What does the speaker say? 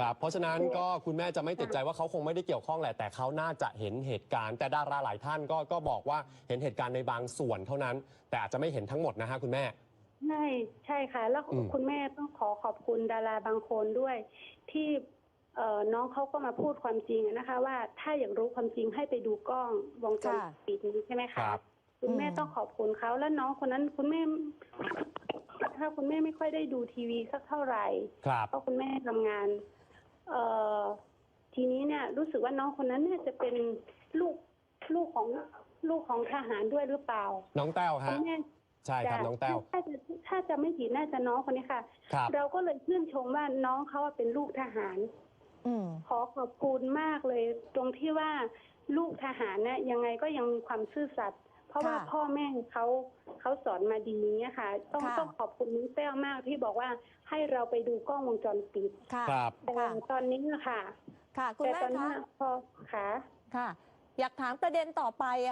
ครับเพราะฉะนั้นก็คุณแม่จะไม่ติดใจว่าเขาคงไม่ได้เกี่ยวข้องแหละแต่เขาน่าจะเห็นเหตุการณ์ แต่ดาราหลายท่านก็ก็บอกว่าเห็นเหตุการณ์ในบางส่วนเท่านั้น แต่อาจจะไม่เห็นทั้งหมดนะฮะคุณแม่ ใช่ใช่ค่ะ แล้วอืม คุณแม่ต้องขอขอบคุณดาราบางคนด้วย ที่เอ่อน้องเขาก็มาพูดความจริงอะนะคะ ว่าถ้าอยากรู้ความจริงให้ไปดูกล้องวงจรค่ะปิดนี้ใช่ไหมครัคะบคุณแม่อืม ต้องขอบคุณเขาแล้วน้องคนนั้นคุณแม่ถ้าคุณแม่ไม่ค่อยได้ดูทีวีสักเท่าไหร่ ครับ เพราะคุณแม่ทำงาน เอ่อทีนี้เนี่ยรู้สึกว่าน้องคนนั้นเนี่ยจะเป็นลูกลูกของลูกของทหารด้วยหรือเปล่าน้องแต้วคุฮะณแม่ใช่ครับจะน้องแต้ว ถ้าจะถ้าจะไม่ผิดน่าจะน้องคนนี้ค่ะ ครับ เราก็เลยชื่นชมว่าน้องเขาอะเป็นลูกทหาร อืม ขอขอบคุณมากเลย ตรงที่ว่าลูกทหารเนี่ยยังไงก็ยังมีความซื่อสัตย์ เพราะว่าค่ะพ่อแม่เขาเขาสอนมาดีเนี่ยค่ะ ต้องค่ะต้องขอบคุณน้องแต้วมากที่บอกว่าให้เราไปดูกล้องวงจรปิดค่ะ ครับ แต่ค่ะ ตอนนี้อะค่ะค่ะ คุณแต่แม่ตอนนี้คะพอค่ะ ค่ะ อยากถามประเด็นต่อไปอะ